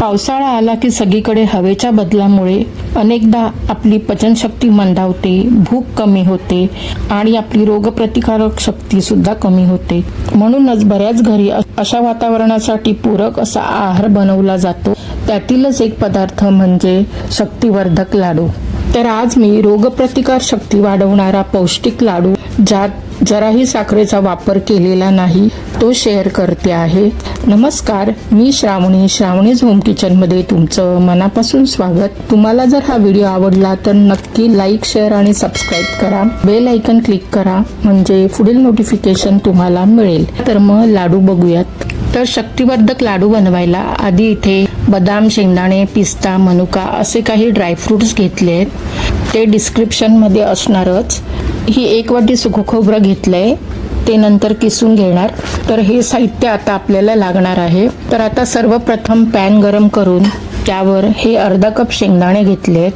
पावसाळा आला की सगळीकडे हवेच्या बदलामुळे अनेकदा आपली पचनशक्ती मंदावते भूक कमी होते आणि आपली रोगप्रतिकारक शक्ती सुद्धा कमी होते. म्हणूनच बऱ्याच घरी अशा वातावरणासाठी पूरक असा आहार बनवला जातो. त्यातीलच एक पदार्थ म्हणजे शक्तिवर्धक लाडू. तर आज मी रोगप्रतिकार शक्ती वाढवणारा पौष्टिक लाडू ज्यात जराही साखरेचा वापर केलेला नाही तो शेअर करते आहे. नमस्कार मी श्रावणी श्रावणीज होम किचनमध्ये तुमचं मनापासून स्वागत. तुम्हाला जर हा व्हिडिओ आवडला तर नक्की लाईक शेअर आणि सबस्क्राईब करा. बेल आयकन क्लिक करा म्हणजे पुढील नोटिफिकेशन तुम्हाला मिळेल. तर मग लाडू बघूयात. तर शक्तिवर्धक लाडू बनवायला आधी इथे बदाम शेंगदाणे पिस्ता मनुका असे काही ड्रायफ्रुट्स घेतले आहेत. ते डिस्क्रिप्शनमध्ये असणारच. ही एक वाटी सुकं खोबरं घेतलंय ते नंतर किसून घेणार. तर हे साहित्य आता आपल्याला लागणार आहे. तर आता सर्वप्रथम पॅन गरम करून त्यावर हे अर्धा कप शेंगदाणे घेतलेत.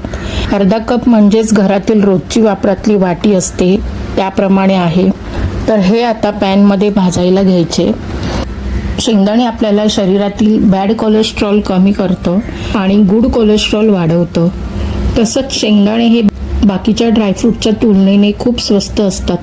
अर्धा कप म्हणजेच घरातील रोजची वापरातली वाटी असते त्याप्रमाणे आहे. तर हे आता पॅनमध्ये भाजायला घ्यायचे. शेंगदाणे आपल्याला शरीरातील बॅड कोलेस्ट्रॉल कमी करतं आणि गुड कोलेस्ट्रॉल वाढवतं. तसंच शेंगदाणे हे बाकीच्या ड्रायफ्रूटच्या तुलनेने खूप स्वस्त असतात.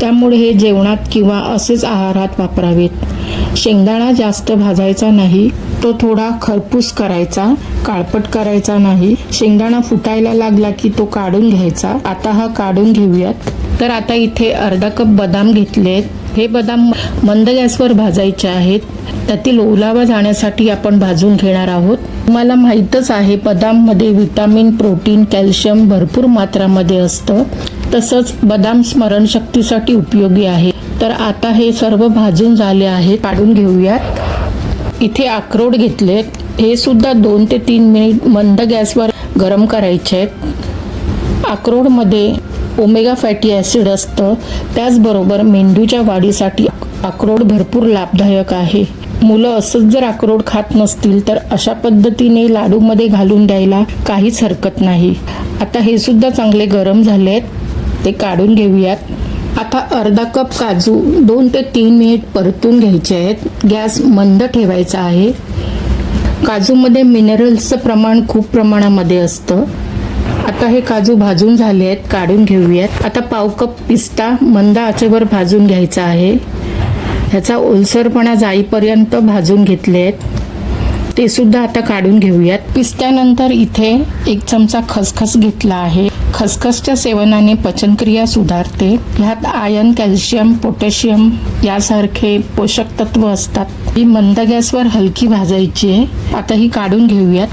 त्यामुळे हे जेवणात किंवा असेच आहारात वापरावेत. शेंगदाणा जास्त भाजायचा नाही तो थोडा खरपूस करायचा काळपट करायचा नाही. शेंगदाणा फुटायला लागला की तो काढून घ्यायचा. आता हा काढून घेऊयात. तर आता इथे अर्धा कप बदाम घेतलेत. हे बदाम मंद गॅसवर भाजायचे आहेत. त्यातील ओलावा जाण्यासाठी आपण भाजून घेणार आहोत. तुम्हाला माहीतच आहे बदाममध्ये विटामिन प्रोटीन कॅल्शियम भरपूर मात्रामध्ये असतं. तसंच बदाम स्मरणशक्तीसाठी उपयोगी आहे. तर आता हे सर्व भाजून झाले आहे काढून घेऊयात. इथे अक्रोड घेतलेत हे सुद्धा दोन ते तीन मिनिट मंद गॅसवर गरम करायचे आहेत. अक्रोडमध्ये ओमेगा फॅटी ॲसिड असतं. त्याचबरोबर मेंदूच्या वाढीसाठी अक्रोड भरपूर लाभदायक आहे. मुलं असंच जर अक्रोड खात नसतील तर अशा पद्धतीने लाडूमध्ये घालून द्यायला काहीच हरकत नाही. आता हे सुद्धा चांगले गरम झाले आहेत ते काढून घेऊयात. आता अर्धा कप काजू दोन ते तीन मिनिट परतून घ्यायचे आहेत. गॅस मंद ठेवायचा आहे. काजूमध्ये मिनरल्सचं प्रमाण खूप प्रमाणामध्ये असतं. आता हे काजू भाजून झाले आहेत काढून घेऊयात. आता पाव कप पिस्ता मंद आचेवर भाजून घ्यायचा आहे. ह्याचा ओलसरपणा जाईपर्यंत भाजून घेतले आहेत. ते सुद्धा आता काढून घेऊयात. पिस्त्यानंतर इथे एक चमचा खसखस घेतला आहे. खसखसच्या सेवनाने पचनक्रिया सुधारते. ह्यात आयन कॅल्शियम पोटॅशियम यासारखे पोषक तत्व असतात. ही मंद गॅसवर हलकी भाजायची आहे. आता ही काढून घेऊयात.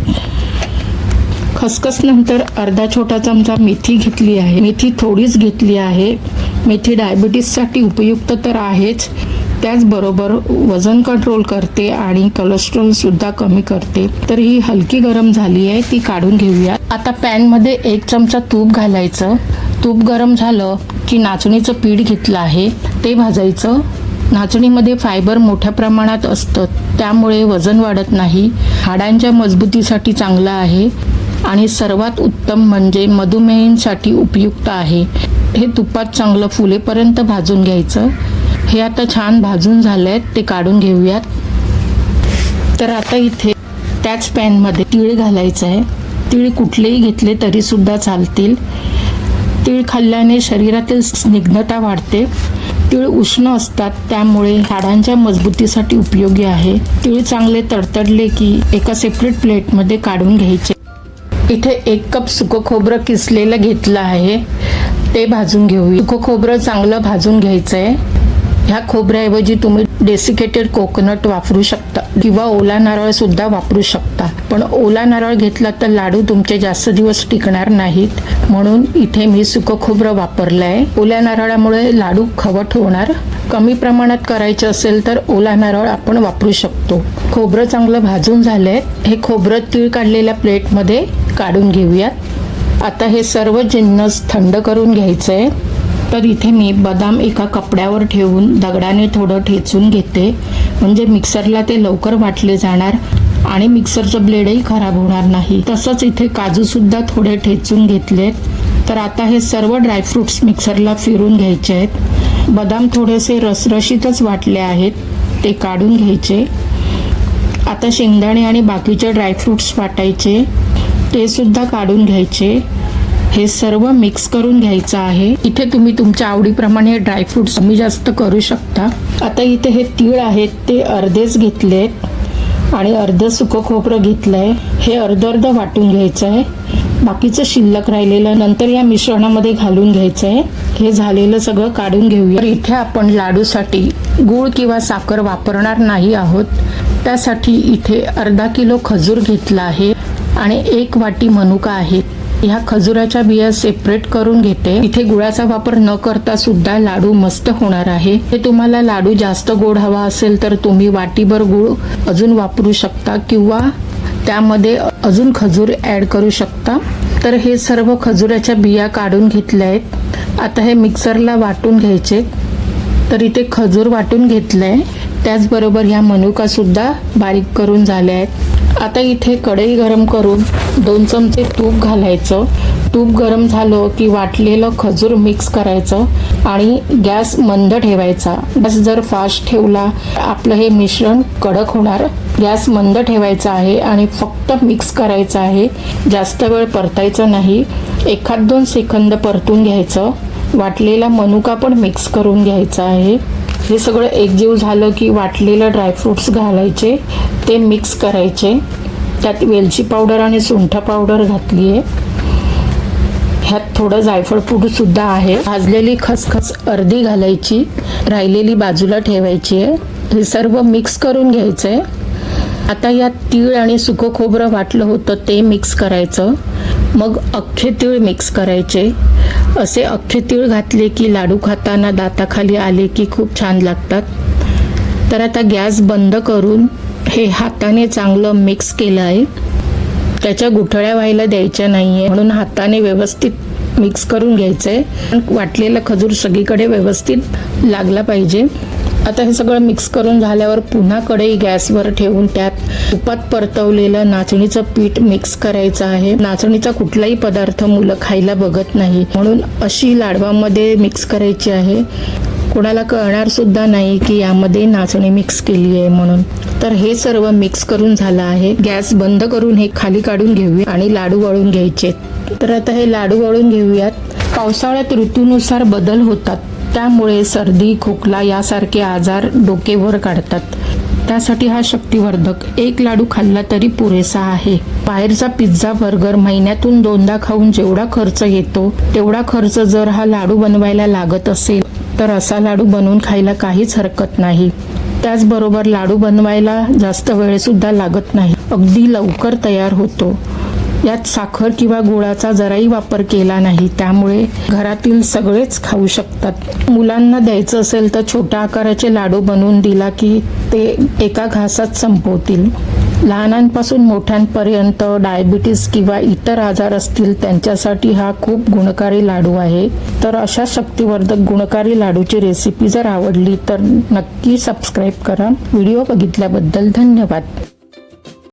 खसखस नंतर अर्धा छोटा चमचा मेथी घेतली आहे. मेथी थोडीच घेतली आहे. मेथी डायबिटीससाठी उपयुक्त तर आहेच. त्याचबरोबर वजन कंट्रोल करते आणि कोलेस्ट्रॉलसुद्धा कमी करते. तर ही हलकी गरम झाली आहे ती काढून घेऊया. आता पॅनमध्ये एक चमचा तूप घालायचं. तूप गरम झालं की नाचणीचं पीठ घेतलं आहे. ते भाजायचं. नाचणीमध्ये फायबर मोठ्या प्रमाणात असतं. त्यामुळे वजन वाढत नाही. हाडांच्या मजबूतीसाठी चांगलं आहे. आणि सर्वात उत्तम म्हणजे मधुमेहींसाठी उपयुक्त आहे. हे तुपात चांगलं फुलेपर्यंत भाजून घ्यायचं. हे आता छान भाजून झालंय ते काढून घेऊयात. तर आता इथे त्याच पॅनमध्ये तीळ घालायचं आहे तीळ कुठलेही घेतले तरीसुद्धा चालतील. तीळ खाल्ल्याने शरीरातील स्निग्धता वाढते. तीळ उष्ण असतात त्यामुळे हाडांच्या मजबूतीसाठी उपयोगी आहे. तीळ चांगले तडतडले की एका सेपरेट प्लेटमध्ये काढून घ्यायचे. इथे एक कप सुकं खोबरं किसलेलं घेतलं आहे. ते भाजून घेऊ सुकं खोबरं चांगलं भाजून घ्यायचं आहे ह्या खोबऱ्याऐवजी तुम्ही डेसिकेटेड कोकोनट वापरू शकता. किंवा ओला नारळ सुद्धा वापरू शकता. पण ओला नारळ घेतला तर लाडू तुमचे जास्त दिवस टिकणार नाहीत. म्हणून इथे मी सुकं खोबरं वापरलं आहे ओल्या नारळामुळे लाडू खवट होणार. कमी प्रमाणात करायचे असेल तर ओला नारळ आपण वापरू शकतो. खोबरं चांगलं भाजून झालंय. हे खोबरं तीळ काढलेल्या प्लेटमध्ये काढून घेऊयात. आता हे सर्व जिन्नस थंड करून घ्यायचं आहे तर इथे मी बदाम एका कपड्यावर ठेवून दगडाने थोडं ठेचून घेते. म्हणजे मिक्सरला ते लवकर वाटले जाणार आणि मिक्सरचं ब्लेडही खराब होणार नाही. तसंच इथे काजूसुद्धा थोडे ठेचून घेतलेत. तर आता हे सर्व ड्रायफ्रुट्स मिक्सरला फिरून घ्यायचे आहेत. बदाम थोडेसे रसरशीतच वाटले आहेत. ते काढून घ्यायचे. आता शेंगदाणे आणि बाकीचे ड्रायफ्रुट्स वाटायचे. ते सुद्धा काढून घ्यायचे. हे सर्व मिक्स करून घ्यायचं आहे. इथे तुम्ही तुमच्या आवडीप्रमाणे ड्रायफ्रूट्स कमी जास्त करू शकता. आता इथे हे तीळ आहेत ते अर्धेच घेतलेत. आणि अर्ध सुकं खोबरं घेतलंय. हे अर्ध अर्ध वाटून घ्यायचं आहे बाकीचं शिल्लक राहिलेलं नंतर या मिश्रणामध्ये घालून घ्यायचं आहे हे झालेलं सगळं काढून घेऊया. तर इथे आपण लाडूसाठी गूळ किंवा साखर वापरणार नाही आहोत. त्यासाठी इथे अर्धा किलो खजूर घेतला आहे. आणि एक वाटी मनुका आहे. ह्या खजुराच्या बिया सेपरेट करून घेते. इथे गुळाचा वापर न करता सुद्धा लाडू मस्त होणार आहे. हे तुम्हाला लाडू जास्त गोड हवा असेल तर तुम्ही वाटीभर गुळ अजून वापरू शकता किंवा त्यामध्ये अजून खजूर ऍड करू शकता. तर हे सर्व खजुराच्या बिया काढून घेतल्या आहेत. आता हे मिक्सरला वाटून घ्यायचे. तर इथे खजूर वाटून घेतलंय. त्याचबरोबर ह्या मनुका सुद्धा बारीक करून झाल्या आहेत. आता इथे कढई गरम करून दोन चमचे तूप घालायचं. तूप गरम झालं की वाटलेलं खजूर मिक्स करायचं आणि गॅस मंद ठेवायचा. गॅस जर फास्ट ठेवला आपलं हे मिश्रण कडक होणार. गॅस मंद ठेवायचा आहे आणि फक्त मिक्स करायचं आहे. जास्त वेळ परतायचं नाही. एखाद दोन सेकंद परतून घ्यायचं. वाटलेला मनुका पण मिक्स करून घ्यायचा आहे. हे सगळं एकजीव झालं की वाटलेलं ड्रायफ्रुट्स घालायचे. ते मिक्स करायचे. त्यात वेलची पावडर आणि सुंठ पावडर घातली आहे ह्यात थोडं जायफळ पूड सुद्धा आहे. भाजलेली खसखस अर्धी घालायची राहिलेली बाजूला ठेवायची आहे हे सर्व मिक्स करून घ्यायचं आहे आता यात तीळ आणि सुकं खोबरं वाटलं होतं ते मिक्स करायचं. मग अख्खे तीळ मिक्स करायचे. असे अख्खे तीळ घातले की लाडू खाताना दाताखाली आले की खूप छान लागतात. तर आता गॅस बंद करून हे हाताने चांगलं मिक्स केलं आहे. त्याच्या गुठळ्या व्हायला द्यायच्या नाही आहे म्हणून हाताने व्यवस्थित मिक्स करून घ्यायचं आहे वाटलेला खजूर सगळीकडे व्यवस्थित लागला पाहिजे. आता हे सगळं मिक्स करून झाल्यावर पुन्हा कढई गॅसवर ठेवून त्यात तुपात परतवलेलं नाचणीचं पीठ मिक्स करायचं आहे. नाचणीचा कुठलाही पदार्थ मुलं खायला बघत नाही. म्हणून अशी लाडवामध्ये मिक्स करायची आहे. कोणाला कळणार सुद्धा नाही की यामध्ये नाचणी मिक्स केली आहे म्हणून. तर हे सर्व मिक्स करून झालं आहे. गॅस बंद करून हे खाली काढून घेऊया आणि लाडू वळून घ्यायचे. तर आता हे लाडू वळून घेऊयात. पावसाळ्यात ऋतूनुसार बदल होतात. त्यामुळे सर्दी खोकला यासारखे आजार डोकेवर काढतात. त्यासाठी हा शक्तिवर्धक. एक लाडू खाल्ला तरी पुरेसा आहे. बाहेरचा पिझ्झा बर्गर महिन्यातून दोनदा खाऊन जेवढा खर्च येतो तेवढा खर्च जर हा लाडू बनवायला लागत असेल तर असा लाडू बनवून खायला काहीच हरकत नाही. त्याचबरोबर लाडू बनवायला जास्त वेळ सुद्धा लागत नाही. अगदी लवकर तयार होतो. यात साखर किंवा गुळाचा जराही वापर केला नाही. त्यामुळे घरातील सगळेच खाऊ शकतात. मुलांना द्यायचं असेल तर छोट्या आकाराचे लाडू बनवून दिला की ते एका घासात संपवतील. लहानांपासून मोठ्यांपर्यंत डायबिटीस किंवा इतर आजार असतील त्यांच्यासाठी हा खूप गुणकारी लाडू आहे. तर अशा शक्तिवर्धक गुणकारी लाडूची रेसिपी जर आवडली तर नक्की सबस्क्राईब करा. व्हिडिओ बघितल्याबद्दल धन्यवाद.